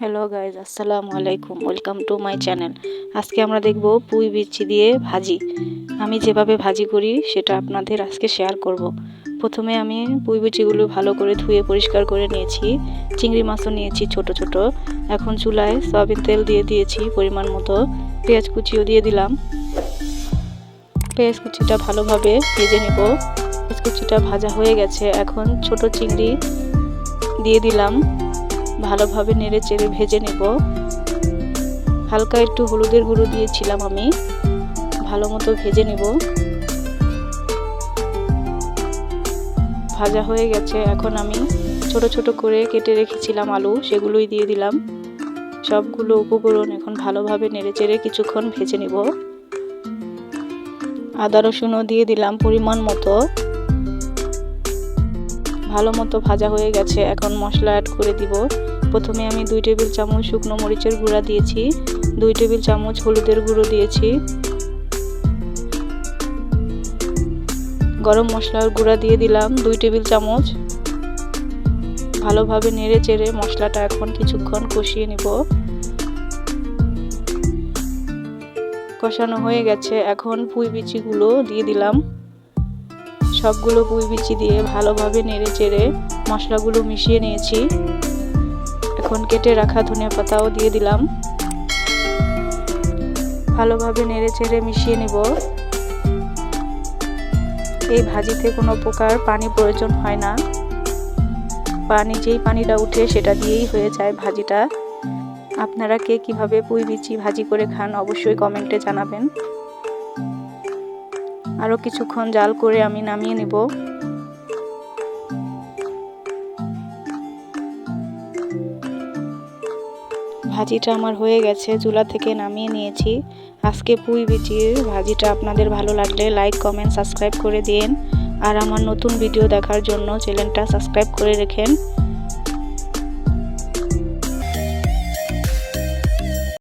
Hello guys আসসালামু আলাইকুম welcome to my channel আজকে আমরা দেখব পুঁই বিচি দিয়ে ভাজি। আমি যেভাবে ভাজি করি সেটা আপনাদের আজকে শেয়ার করব। প্রথমে আমি পুঁই বিচিগুলো ভালো করে ধুয়ে পরিষ্কার করে নিয়েছি। চিংড়ি মাছও নিয়েছি ছোট ছোট। এখন চুলায় সয়াবিন তেল দিয়ে দিয়েছি পরিমাণ মতো। পেঁয়াজ কুচিও দিয়ে দিলাম। পেঁয়াজ কুচিটা ভালোভাবে ভেজে নেব। পেঁয়াজ কুচিটা ভাজা হয়ে গেছে। এখন ছোট চিংড়ি দিয়ে দিলাম। ভালোভাবে নেড়ে চেড়ে ভেজে নেব। হালকা একটু হলুদের গুঁড়ো দিয়েছিলাম আমি। ভালো মতো ভেজে নেব। ভাজা হয়ে গেছে। এখন আমি ছোট ছোট করে কেটে রেখেছিলাম আলু, সেগুলোই দিয়ে দিলাম। সবগুলো উপকরণ এখন ভালোভাবে নেড়ে চেড়ে কিছুক্ষণ ভেজে নেব। আদা রসুনও দিয়ে দিলাম পরিমাণ মতো। ভালো মতো ভাজা হয়ে গেছে, এখন মশলা অ্যাড করে দিব। প্রথমে আমি দুই টেবিল চামচ শুকনো মরিচের গুঁড়া দিয়েছি, দুই টেবিল চামচ হলুদের গুঁড়ো দিয়েছি। গরম মশলার গুঁড়া দিয়ে দিলাম দুই টেবিল চামচ। ভালোভাবে নেড়ে চেড়ে মশলাটা এখন কিছুক্ষণ কষিয়ে নিব। কষানো হয়ে গেছে, এখন পুঁই বিচিগুলো দিয়ে দিলাম। সবগুলো পুঁই বিচি দিয়ে ভালোভাবে নেড়ে চেড়ে মশলাগুলো মিশিয়ে নিয়েছি। এখন কেটে রাখা ধনিয়া পাতাও দিয়ে দিলাম। ভালোভাবে নেড়ে চেড়ে মিশিয়ে নেব। এই ভাজিতে কোনো প্রকার পানি প্রয়োজন হয় না। পানি, যেই পানিটা উঠে সেটা দিয়েই হয়ে যায় ভাজিটা। আপনারা কে কীভাবে পুঁই বিচি ভাজি করে খান অবশ্যই কমেন্টে জানাবেন। আরও কিছুক্ষণ জাল করে আমি নামিয়ে নেব। ভাজিটা আমার হয়ে গেছে, চুলা থেকে নামিয়ে নিয়েছি। আজকে পুঁই বিচির ভাজিটা আপনাদের ভালো লাগলে লাইক, কমেন্ট, সাবস্ক্রাইব করে দিন। আর আমার নতুন ভিডিও দেখার জন্য চ্যানেলটা সাবস্ক্রাইব করে রেখেন।